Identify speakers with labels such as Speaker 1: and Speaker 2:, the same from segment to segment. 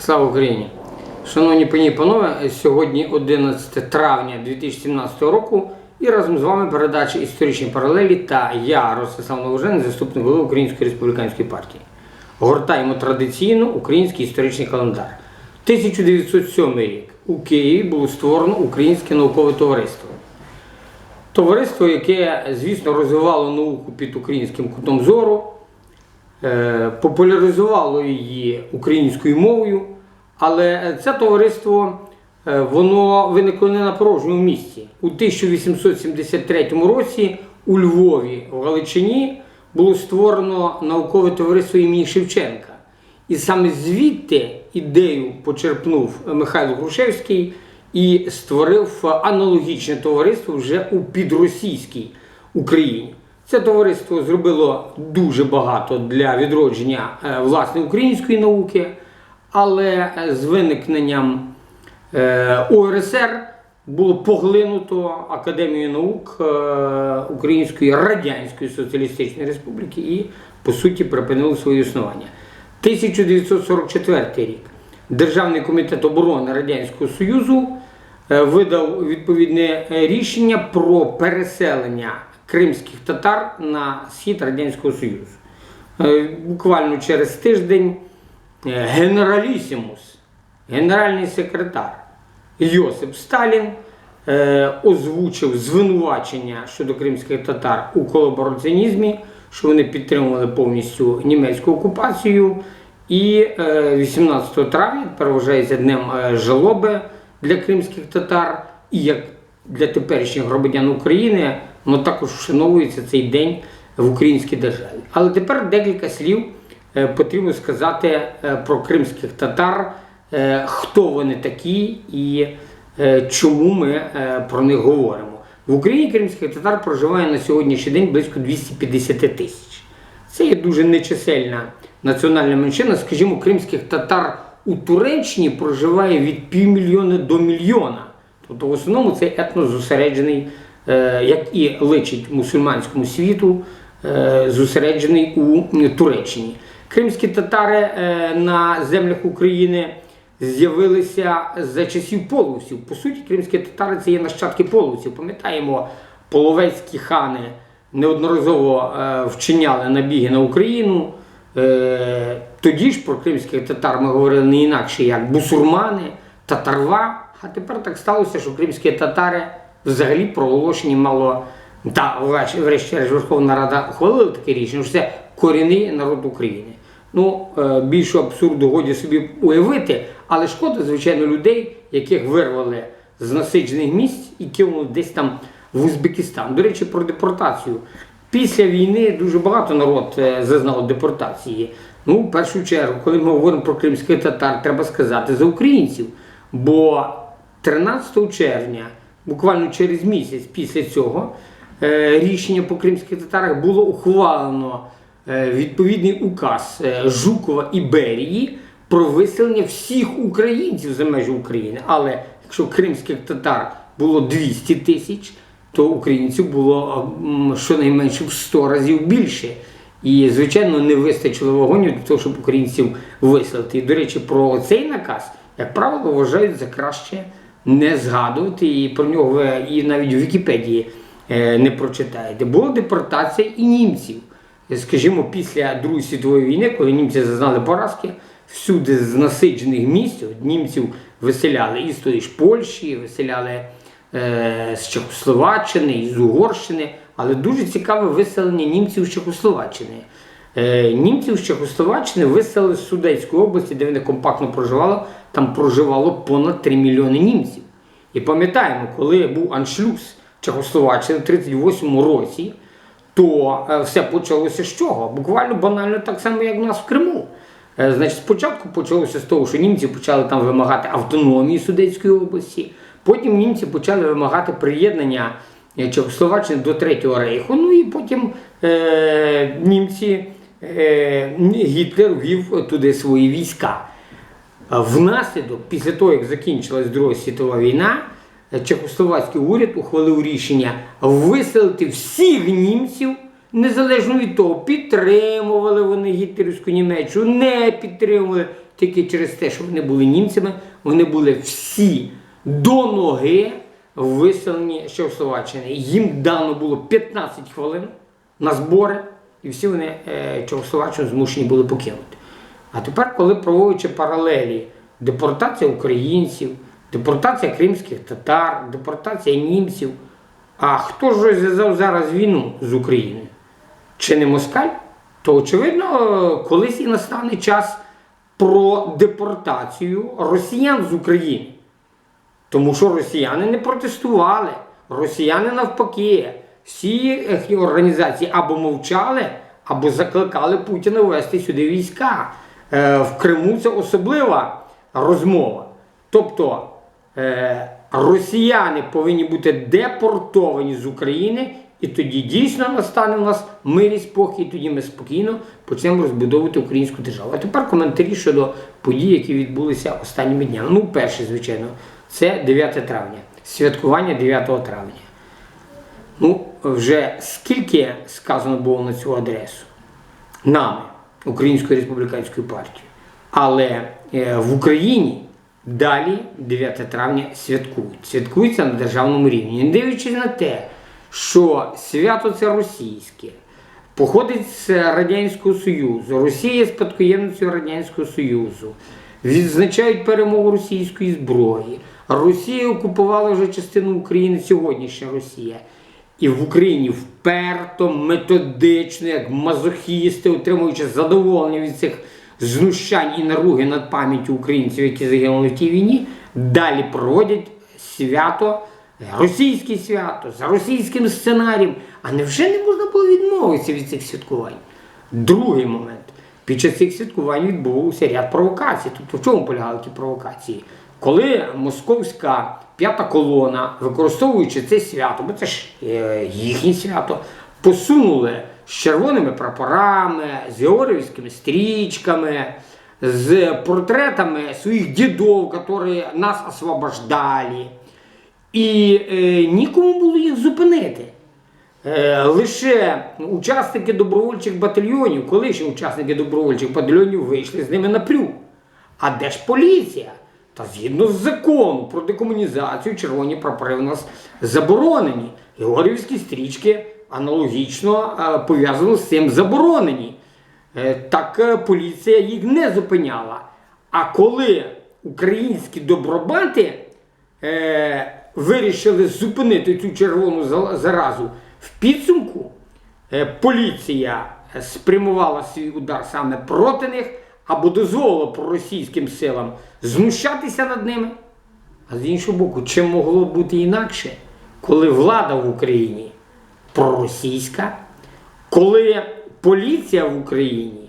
Speaker 1: Слава Україні! Шановні пані і панове, сьогодні 11 травня 2017 року і разом з вами передача історичні паралелі та я, Ростислав Новожений, заступник голови Української республіканської партії. Гортаємо традиційно український історичний календар. 1907 рік у Києві було створено Українське наукове товариство. Товариство, яке, звісно, розвивало науку під українським кутом зору, популяризувало її українською мовою, але це товариство е, воно виникло не на порожньому місці. У 1873 році у Львові, в Галичині, було створено наукове товариство імені Шевченка. І саме звідти ідею почерпнув Михайло Грушевський і створив аналогічне товариство вже у підросійській Україні. Це товариство зробило дуже багато для відродження е, власне української науки, але з виникненням е, УРСР було поглинуто Академією наук е, Української Радянської Соціалістичної Республіки і, по суті, припинило своє існування. 1944 рік Державний комітет оборони Радянського Союзу видав відповідне рішення про переселення кримських татар на схід Радянського Союзу. Е, Буквально через тиждень е, генералісімус, генеральний секретар Йосип Сталін е, озвучив звинувачення щодо кримських татар у колабораціонізмі, що вони підтримували повністю німецьку окупацію. І е, 18 травня тепер вважається днем жалоби для кримських татар, і як для теперішніх громадян України, воно також вшановується цей день в українській державі. Але тепер декілька слів е, потрібно сказати е, про кримських татар, е, хто вони такі і чому ми про них говоримо. В Україні кримських татар проживає на сьогоднішній день близько 250 тисяч. Це є дуже нечисельна національна меншина. Скажімо, кримських татар у Туреччині проживає від півмільйона до мільйона. Тобто, в основному це етнос зосереджений, як і личить мусульманському світу, е, зосереджений у Туреччині. Кримські татари е, на землях України з'явилися за часів половців. По суті, кримські татари це є нащадки половців. Пам'ятаємо, половецькі хани неодноразово е, вчиняли набіги на Україну. Е, Тоді ж про кримських татар ми говорили не інакше, як бусурмани, татарва. А тепер так сталося, що кримські татари взагалі проголошені мало. Та врешті- Верховна Рада ухвалила таке рішення, що це корінний народ України. Ну, е, більше абсурду годі собі уявити, але шкода, звичайно, людей, яких вирвали з насиджених місць і кинули десь там в Узбекистан. До речі, про депортацію. Після війни дуже багато народ е, зазнав депортації. Ну, в першу чергу, коли ми говоримо про кримських татар, треба сказати за українців. Бо 13 червня, буквально через місяць після цього, е, рішення по кримських татарах було ухвалено е, відповідний указ е, Жукова і Берії про виселення всіх українців за межі України. Але якщо кримських татар було 200 тисяч, то українців було щонайменше в 100 разів більше. І, звичайно, не вистачило вагонів для того, щоб українців виселити. І, до речі, про цей наказ, як правило, вважають за краще не згадувати, і про нього ви і навіть в Вікіпедії е, не прочитаєте. Була депортація і німців. Скажімо, після Другої світової війни, коли німці зазнали поразки, всюди з насиджених місць от німців виселяли і з тої ж Польщі, виселяли е, з Чехословаччини, з Угорщини. Але дуже цікаве виселення німців з Чехословаччини. Е, німців з Чехословаччини виселили з Судетської області, де вони компактно проживали. Там проживало понад 3 мільйони німців. І пам'ятаємо, коли був аншлюз Чехословаччини в 38 році, то е, все почалося з чого? Буквально банально так само, як в нас в Криму. Е, Значить, спочатку почалося з того, що німці почали там вимагати автономії Судетської області, потім німці почали вимагати приєднання Чехословаччини до Третього рейху. Ну і потім е, німці Гітлер ввів туди свої війська. Внаслідок, після того, як закінчилась Друга світова війна, е, Чехословацький уряд ухвалив рішення виселити всіх німців незалежно від того, підтримували вони гітлерівську Німеччину, не підтримували тільки через те, що вони були німцями, вони були всі до ноги виселені з Чехословаччини. Їм дано було 15 хвилин на збори, і всі вони е, Чехословаччину змушені були покинути. А тепер, коли проводячи паралелі, депортація українців, депортація кримських татар, депортація німців. А хто ж розв'язав зараз війну з Україною? Чи не москаль? То очевидно, колись і настане час про депортацію росіян з України. Тому що росіяни не протестували, росіяни навпаки, всі організації або мовчали, або закликали Путіна ввести сюди війська. Е, В Криму це особлива розмова. Тобто е, росіяни повинні бути депортовані з України, і тоді дійсно настане у нас мир і спокій, і тоді ми спокійно почнемо розбудовувати українську державу. А тепер коментарі щодо подій, які відбулися останніми днями. Ну, перший, звичайно, це 9 травня, святкування 9 травня. Ну, вже скільки сказано було на цю адресу? Нами, Українською республіканською партією. Але е, в Україні далі 9 травня святкують. Святкується на державному рівні. Не дивлячись на те, що свято це російське, походить з Радянського Союзу, Росія є спадкоємницею Радянського Союзу, відзначають перемогу російської зброї. Росія окупувала вже частину України, сьогоднішня Росія. І в Україні вперто, методично, як мазохісти, отримуючи задоволення від цих знущань і наруги над пам'яттю українців, які загинули в тій війні, далі проводять свято, російське свято, за російським сценарієм. А невже не можна було відмовитися від цих святкувань? Другий момент. Під час цих святкувань відбувався ряд провокацій. Тобто в чому полягали ті провокації? Коли московська п'ята колона, використовуючи це свято, бо це ж е, їхнє свято, посунули з червоними прапорами, з георгіївськими стрічками, з портретами своїх дідов, які нас освобождали. І е, нікому було їх зупинити. Е, лише учасники добровольчих батальйонів, колишні учасники добровольчих батальйонів вийшли з ними на плю. А де ж поліція? Та згідно з закону про декомунізацію, червоні прапори у нас заборонені. Георгіївські стрічки аналогічно е, пов'язано з цим заборонені. Е, так е, поліція їх не зупиняла. А коли українські добробати е, вирішили зупинити цю червону заразу в підсумку, е, поліція спрямувала свій удар саме проти них або дозволила проросійським силам знущатися над ними. А з іншого боку, чи могло бути інакше, коли влада в Україні проросійська, коли поліція в Україні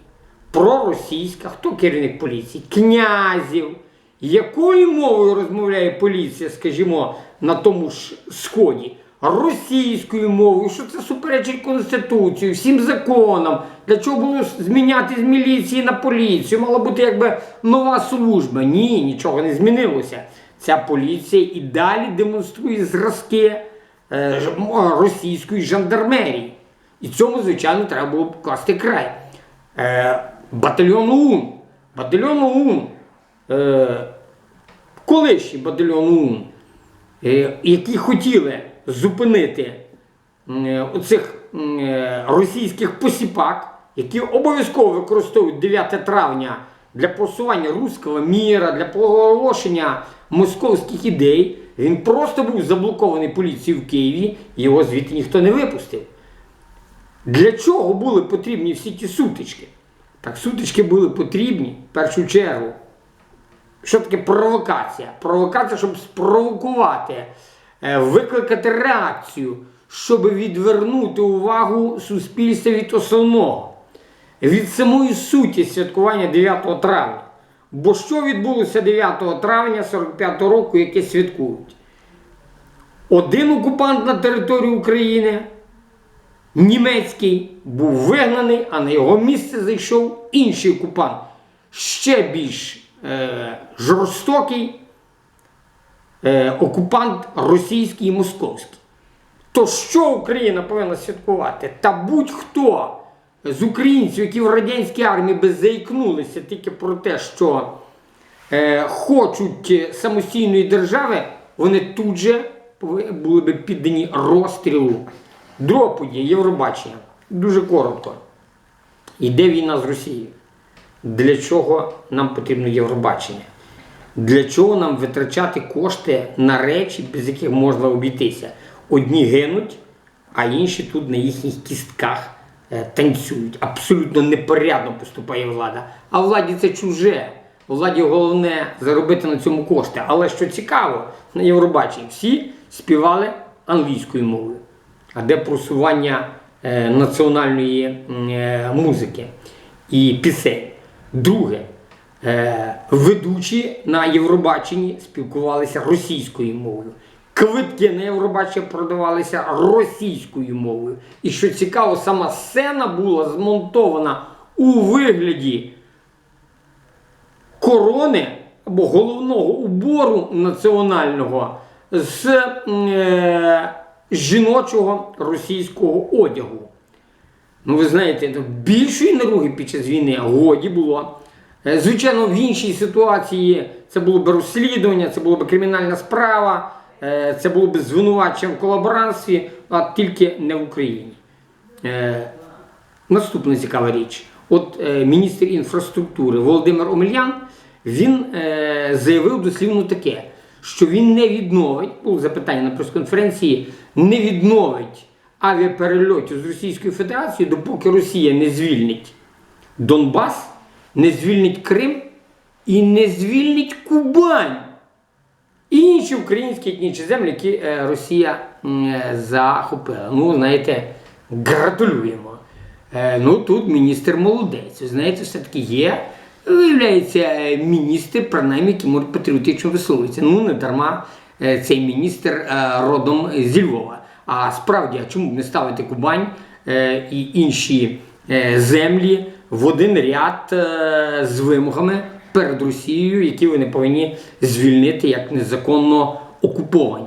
Speaker 1: проросійська, хто керівник поліції? Князів. Якою мовою розмовляє поліція, скажімо, на тому ж сході? Російською мовою, що це суперечить Конституції, всім законам. Для чого було зміняти з міліції на поліцію? Мала бути якби нова служба. Ні, нічого не змінилося. Ця поліція і далі демонструє зразки е, російської жандармерії. І цьому, звичайно, треба було покласти край. Е, батальйон ОУН. Батальйон ОУН. Е, колишній батальйон ОУН, які хотіли зупинити е, оцих е, російських посіпак, які обов'язково використовують 9 травня для просування руського міра, для проголошення московських ідей. Він просто був заблокований поліцією в Києві, його звідти ніхто не випустив. Для чого були потрібні всі ті сутички? Так, сутички були потрібні в першу чергу. Що таке провокація? Провокація, щоб спровокувати, е, викликати реакцію, щоб відвернути увагу суспільства від основного, від самої суті святкування 9 травня. Бо що відбулося 9 травня 45 року, яке святкують? Один окупант на території України, німецький, був вигнаний, а на його місце зайшов інший окупант, ще більш е, жорстокий е, окупант російський і московський. То що Україна повинна святкувати? Та будь-хто з українців, які в радянській армії би заікнулися тільки про те, що е, хочуть е, самостійної держави, вони тут же були би піддані розстрілу. Друга Євробачення. Дуже коротко. Йде війна з Росією. Для чого нам потрібно Євробачення? Для чого нам витрачати кошти на речі, без яких можна обійтися? Одні гинуть, а інші тут на їхніх кістках е, танцюють. Абсолютно непорядно поступає влада. А владі це чуже. Владі головне заробити на цьому кошти. Але що цікаво, на Євробаченні всі співали англійською мовою. А де просування е, національної е, музики і пісень? Друге, е, ведучі на Євробаченні спілкувалися російською мовою. Квитки на Євробачення продавалися російською мовою. І що цікаво, сама сцена була змонтована у вигляді корони або головного убору національного з е, жіночого російського одягу. Ну, ви знаєте, більшої наруги під час війни годі було. Е, Звичайно, в іншій ситуації це було б розслідування, це було б кримінальна справа, е, це було б звинувачення в колаборантстві, а тільки не в Україні. Е, Наступна цікава річ. От міністр інфраструктури Володимир Омельян він заявив дослівно таке, що він не відновить, було запитання на прес-конференції, не відновить авіаперельотів з Російською Федерацією, допоки Росія не звільнить Донбас, не звільнить Крим і не звільнить Кубань і інші українські етнічні землі, які е, Росія е, захопила. Ну, знаєте, гратулюємо. Е, ну тут міністр молодець. Знаєте, все-таки є. Виявляється, міністр, принаймні, який може патріотично висловитися. Ну, не дарма цей міністр родом зі Львова. А справді, а чому б не ставити Кубань е, і інші е, землі в один ряд е, з вимогами перед Росією, які вони повинні звільнити як незаконно окуповані.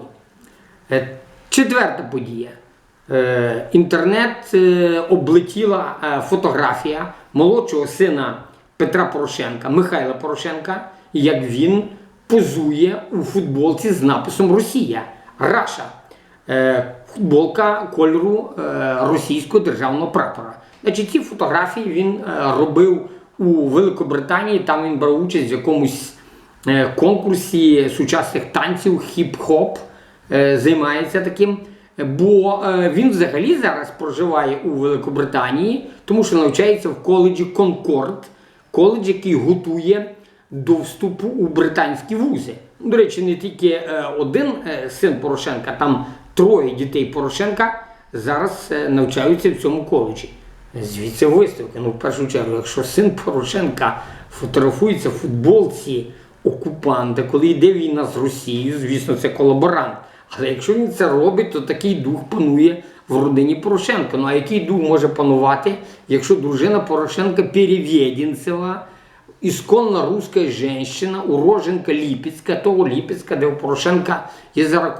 Speaker 1: Четверта подія. Інтернет облетіла фотографія молодшого сина Петра Порошенка, Михайла Порошенка, як він позує у футболці з написом Росія. Раша. Футболка кольору е, російського державного прапора. Значить, ці фотографії він е, робив у Великобританії, там він брав участь в якомусь е, конкурсі сучасних танців, хіп-хоп, займається таким. Бо він взагалі зараз проживає у Великобританії, тому що навчається в коледжі Конкорд, коледж, який готує до вступу у британські вузи. До речі, не тільки один син Порошенка, там троє дітей Порошенка зараз е, навчаються в цьому коледжі. Звідси виставка. Ну, в першу чергу, якщо син Порошенка фотографується в футболці окупанта, коли йде війна з Росією, звісно, це колаборант. Але якщо він це робить, то такий дух панує в родині Порошенка. Ну а який дух може панувати, якщо дружина Порошенка Перевєдінцева, ісконна руська жінка, уроженка Ліпецька, того Ліпецька, де у Порошенка є зараз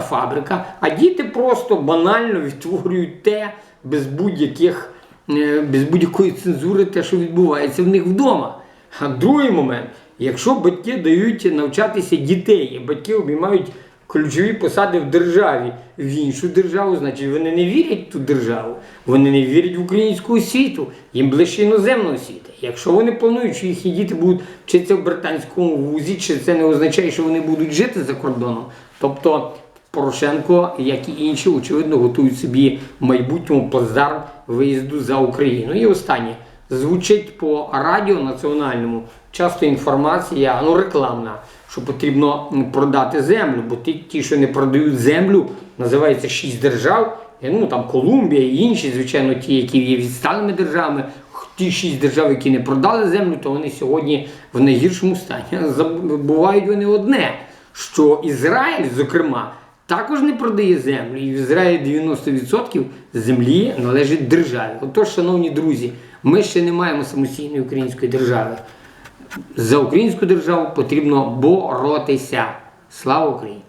Speaker 1: фабрика, а діти просто банально відтворюють те без будь-яких е, без будь-якої цензури, те, що відбувається в них вдома. А другий момент, якщо батьки дають навчатися дітей, і батьки обіймають ключові посади в державі в іншу державу, значить вони не вірять в ту державу, вони не вірять в українську освіту, їм ближче іноземна освіта. Якщо вони планують, що їхні діти будуть вчитися в британському вузі, чи це не означає, що вони будуть жити за кордоном. Тобто Порошенко, як і інші, очевидно, готують собі в майбутньому плацдарм виїзду за Україну. І останнє звучить по радіо національному часто інформація, ну рекламна, що потрібно продати землю, бо ті, ті, що не продають землю, називається шість держав. Ну там Колумбія і інші, звичайно, ті, які є відсталими державами. Ті шість держав, які не продали землю, то вони сьогодні в найгіршому стані. Забувають вони одне, що Ізраїль, зокрема, також не продає землю. І в Ізраїлі 90% землі належить державі. Отож, шановні друзі, ми ще не маємо самостійної української держави. За українську державу потрібно боротися. Слава Україні!